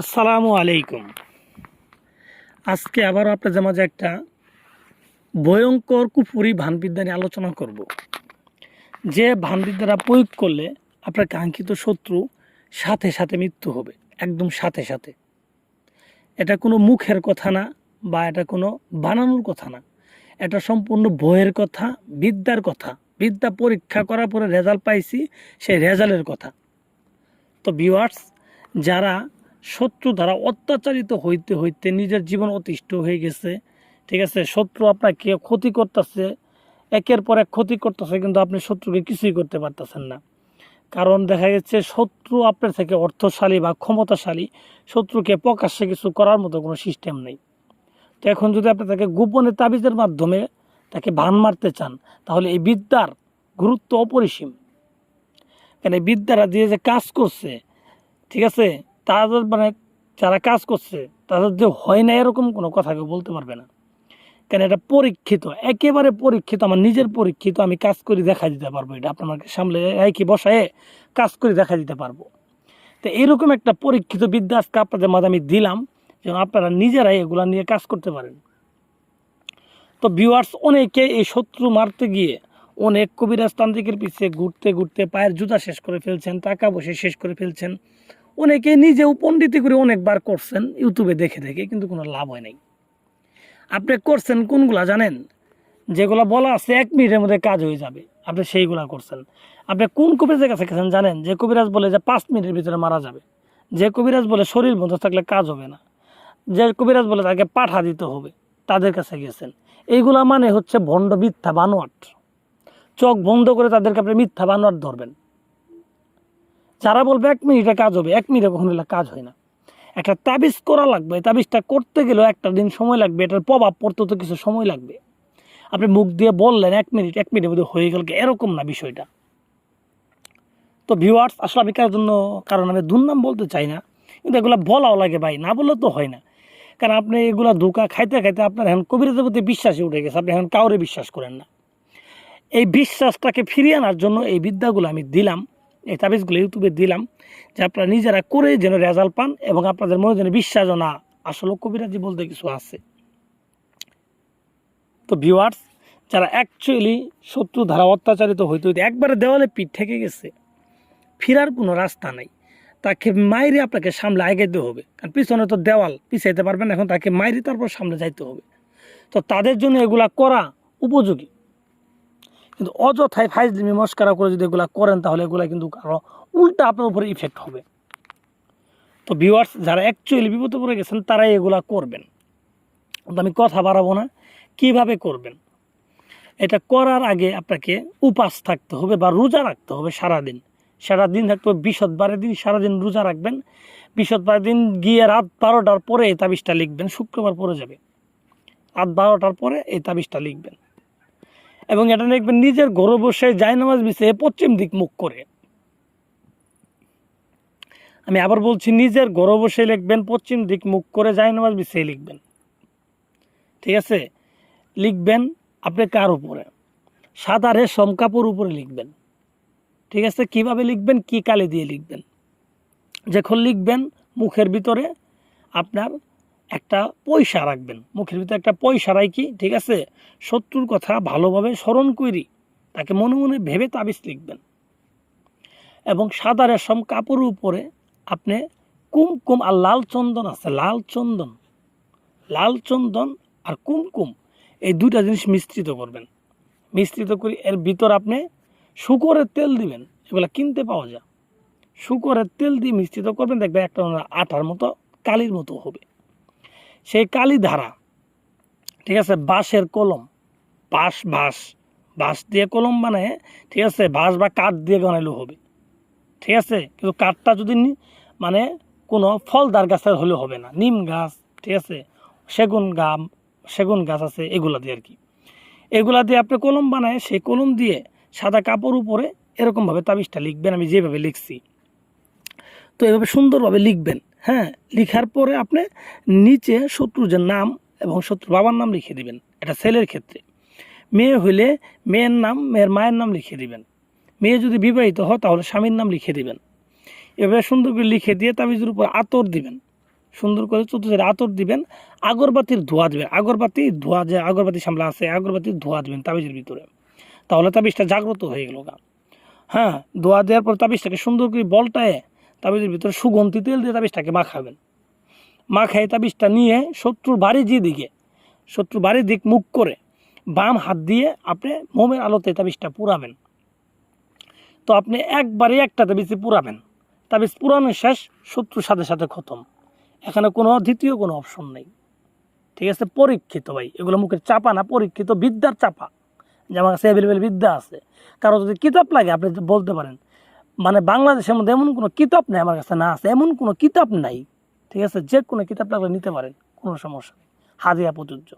আসসালামু আলাইকুম। আজকে আবার আপনাদের মাঝে একটা ভয়ঙ্কর কুপুরি ভানবিদ্যা নিয়ে আলোচনা করব। যে ভানবিদ্যাটা প্রয়োগ করলে আপনার কাঙ্ক্ষিত শত্রু সাথে সাথে মৃত্যু হবে, একদম সাথে সাথে। এটা কোনো মুখের কথা না বা এটা কোনো বানানোর কথা না। এটা সম্পূর্ণ বইয়ের কথা, বিদ্যার কথা। বিদ্যা পরীক্ষা করার পরে রেজাল্ট পাইছি, সেই রেজাল্টের কথা। তো ভিউয়ার্স যারা শত্রু দ্বারা অত্যাচারিত হইতে হইতে নিজের জীবন অতিষ্ঠ হয়ে গেছে। ঠিক আছে, শত্রু আপনাকে ক্ষতি করতেছে, একের পর এক ক্ষতি করতেছে, কিন্তু আপনি শত্রুকে কিছুই করতে পারতেছেন না। কারণ দেখা যাচ্ছে শত্রু আপনার থেকে অর্থশালী বা ক্ষমতাশালী, শত্রুকে প্রকাশ্যে কিছু করার মতো কোনো সিস্টেম নেই। তো এখন যদি আপনি তাকে গোপনে তাবিজের মাধ্যমে তাকে ভান মারতে চান, তাহলে এই বিদ্যার গুরুত্ব অপরিসীম। কেন এই বিদ্যাটা দিয়ে যে কাজ করছে, ঠিক আছে তাদের মানে যারা কাজ করছে, তাদের যে হয় না এরকম কোনো কথা কেউ বলতে পারবে না। কেন এটা পরীক্ষিত, একেবারে পরীক্ষিত, আমার নিজের পরীক্ষিত আমি কাজ করে দেখা দিতে পারব এটা আপনাকে সামনে একই বসায় কাজ করে দেখা দিতে পারব। তো এরকম একটা পরীক্ষিত বিদ্যা আজকে আপনাদের মাঝে আমি দিলাম, যেন আপনারা নিজেরাই এগুলা নিয়ে কাজ করতে পারেন। তো ভিউয়ার্স অনেকে এই শত্রু মারতে গিয়ে অনেক কবিরাজ তান্ত্রিকের পিছিয়ে ঘুরতে ঘুরতে পায়ের জুতা শেষ করে ফেলছেন, টাকা বসে শেষ করে ফেলছেন। অনেকে নিজেও পণ্ডিতি করে অনেকবার করছেন, ইউটিউবে দেখে দেখে, কিন্তু কোনো লাভ হয় নাই। আপনি করছেন কোনগুলা জানেন? যেগুলো বলা আছে এক মিনিটের মধ্যে কাজ হয়ে যাবে, আপনি সেইগুলা করছেন। আপনি কোন কবিরাজের কাছে গেছেন জানেন? যে কবিরাজ বলে যে পাঁচ মিনিটের ভিতরে মারা যাবে। যে কবিরাজ বলে শরীর বন্ধ থাকলে কাজ হবে না। যে কবিরাজ বলে তাকে পাঠা দিতে হবে, তাদের কাছে গেছেন। এইগুলা মানে হচ্ছে ভণ্ড মিথ্যা বানোয়াট। চোখ বন্ধ করে তাদেরকে আপনি মিথ্যা বানোয়াট ধরবেন। যারা বলবে এক মিনিটে কাজ হবে, এক মিনিটে কখনো কাজ হয় না। একটা তাবিজ করা লাগবে তাবিজটা করতে গেলেও একটা দিন সময় লাগবে, এটার প্রভাব পড়তে তো কিছু সময় লাগবে। আপনি মুখ দিয়ে বললেন এক মিনিট, এক মিনিটের মধ্যে হয়ে গেল এরকম না বিষয়টা। তো ভিউয়ার্স আসলে আমি কার জন্য, কারণ আমি দুর্নাম বলতে চাই না, কিন্তু এগুলো বলাও লাগে ভাই, না বললে তো হয় না। কারণ আপনি এগুলা ধোকা খাইতে খাইতে আপনার এখন কবিরাজের প্রতি বিশ্বাসই উঠে গেছে, আপনি এখন কাউরে বিশ্বাস করেন না। এই বিশ্বাসটাকে ফিরিয়ে আনার জন্য এই বিদ্যাগুলো আমি দিলাম। এই তাবিজগুলো ইউটিউবে দিলাম যে আপনারা নিজেরা করে যেন রেজাল্ট পান এবং আপনাদের মনে যেন বিশ্বাস না। আসলে কবিরাজি বলতে কিছু আছে। তো ভিউয়ার্স যারা অ্যাকচুয়ালি শত্রু ধারা অত্যাচারিত হইতে হইতে একবারে দেওয়ালে পিঠ থেকে গেছে, ফেরার কোনো রাস্তা নাই। তাকে মাইরে আপনাকে সামনে আগাইতে হবে। কারণ পিছনে তো দেওয়াল, পিছাইতে পারবেন এখন তাকে মাইরে তারপর সামনে যাইতে হবে। তো তাদের জন্য এগুলা করা উপযোগী। কিন্তু অযথায় ফাইজলিমি মস্কারা করে যদি এগুলা করেন তাহলে এগুলা কিন্তু আরও উল্টা আপনার উপরে ইফেক্ট হবে। তো ভিউয়ার্স যারা অ্যাকচুয়ালি বিপদে পড়ে গেছেন, তারাই এগুলা করবেন। আমি কথা বাড়াবো না, কীভাবে করবেন? এটা করার আগে আপনাকে উপাস থাকতে হবে বা রোজা রাখতে হবে সারাদিন। সারাদিন থাকতে হবে বৃহস্পতিবারের দিন সারাদিন রোজা রাখবেন। বৃহস্পতিবার দিন গিয়ে রাত বারোটার পরে এই তাবিজটা লিখবেন, শুক্রবার পরে যাবে। রাত বারোটার পরে এই তাবিজটা লিখবেন। এবং এটা লিখবেন নিজের ঘরে বসে জায়নামাজ বিছিয়ে পশ্চিম দিক মুখ করে। আমি আবার বলছি, নিজের ঘরে বসে লিখবেন, পশ্চিম দিক মুখ করে জায়নামাজ বিছিয়ে লিখবেন। ঠিক আছে? লিখবেন আপনি কার উপরে? সাদা রেশম কাপড় উপরে লিখবেন। ঠিক আছে? কীভাবে লিখবেন? কি কালি দিয়ে লিখবেন? যখন লিখবেন মুখের ভিতরে আপনার একটা পয়সা রাখবেন। মুখের ভিতরে একটা পয়সা রাখি ঠিক আছে? শত্রুর কথা ভালোভাবে স্মরণ করি তাকে মনে মনে ভেবে তাবিজ লিখবেন। এবং সাদা রেশম কাপড়ের উপরে আপনি কুমকুম আর লাল চন্দন আছে, লাল চন্দন লাল চন্দন আর কুমকুম, এই দুটা জিনিস মিশ্রিত করবেন। মিশ্রিত করে এর ভিতর আপনি শুকরের তেল দিবেন, এগুলা কিনতে পাওয়া যায়। শুকরের তেল দিয়ে মিশ্রিত করবেন, দেখবেন একটা আটার মতো, কালির মতো হবে। সেই কালি ধারা, ঠিক আছে? বাঁশের কলম, বাঁশ বাঁশ বাঁশ দিয়ে কলম বানায় ঠিক আছে? বাঁশ বা কাঠ দিয়ে বানাইলেও হবে, ঠিক আছে? কিন্তু কাঠটা যদি মানে কোনো ফলদার গাছের হলে হবে না, নিম গাছ, ঠিক আছে? সেগুন গাম, সেগুন গাছ আছে, এগুলা দিয়ে আর কি। এগুলা দিয়ে আপনি কলম বানায়, সেই কলম দিয়ে সাদা কাপড় উপরে এরকমভাবে তাবিজটা লিখবেন, আমি যেভাবে লিখছি। তো এভাবে সুন্দরভাবে লিখবেন। হ্যাঁ লিখার পরে আপনি নিচে শত্রুর যে নাম এবং শত্রু বাবার নাম লিখে দিবেন। এটা ছেলের ক্ষেত্রে। মেয়ে হইলে মেয়ের নাম, মেয়ের মায়ের নাম লিখে দিবেন। মেয়ে যদি বিবাহিত হয়, তাহলে স্বামীর নাম লিখে দিবেন। এভাবে সুন্দর করে লিখে দিয়ে তাবিজের উপর আতর দিবেন। সুন্দর করে চতুর্থ আতর দিবেন। আগরবাতির ধোয়া দিবেন। আগরবাতি ধোয়া যে আগরবাতি সামলা আছে, আগরবাতির ধোয়া দিবেন তাবিজের ভিতরে। তাহলে তাবিজটা জাগ্রত হয়ে গেল হ্যাঁ ধোয়া দেওয়ার পর তাবিজটাকে সুন্দর করে বলটায় তাবিজের ভিতরে সুগন্ধি, তেল দিয়ে তাবিজটাকে মাখাবেন মাখাই তাবিজটা নিয়ে শত্রুর বাড়ি যে দিকে শত্রুর বাড়ির দিক মুখ করে বাম হাত দিয়ে আপনি মোমের আলোতে তাবিজটা পুরাবেন। তো আপনি একবারে একটা তাবিজে পুরাবেন। তাবিজ পুরানো শেষ, শত্রুর সাথে সাথে খতম। এখানে কোনো দ্বিতীয় কোনো অপশন নেই। ঠিক আছে? পরীক্ষিত ভাই। এগুলো মুখের চাপা না, পরীক্ষিত বিদ্যার চাপা। যে আমার কাছে অ্যাভেলেবেল বিদ্যা আছে। কারও যদি কিতাব লাগে, আপনি বলতে পারেন। মানে বাংলাদেশের মধ্যে এমন কোনো কিতাব নেই আমার কাছে, না আছে, এমন কোনো কিতাব নাই, ঠিক আছে? যে কোনো কিতাব লাগলে নিতে পারেন, কোনো সমস্যা নেই। হাদিয়া প্রযোজ্য।